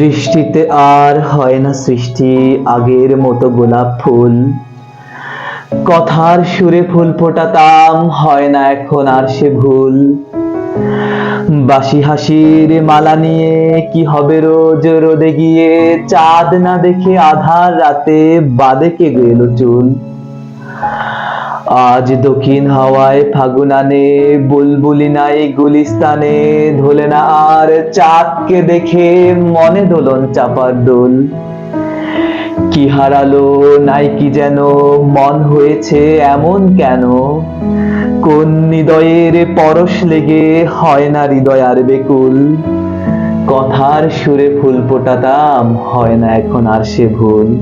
দৃষ্টিতে আর হয় না সৃষ্টি, আগের মতো গোলাপ ফুল। কথার সুরে ফুল ফোটাতাম, হয় না এখন আর সে ভুল। বাসি হাসির মালা নিয়ে কি হবে রোজ? রোদে গিয়ে চাঁদ না দেখে আধার রাতে বাদে কে গেল চুল? আজ দক্ষিণ হাওয়ায় ফাগুনানে, বুলবুলি নাই গুলিস্তানে, ধোলে না আর চাঁদকে দেখে মনে দোলন চাপার দোল। কি হারালো, নাই কি যেন, মন হয়েছে এমন কেন? কোন হৃদয়ের পরশ লেগে হয় না হৃদয় আর বেকুল? কথার সুরে ফুল ফোটাতাম, হয় না এখন আর সে ভুল।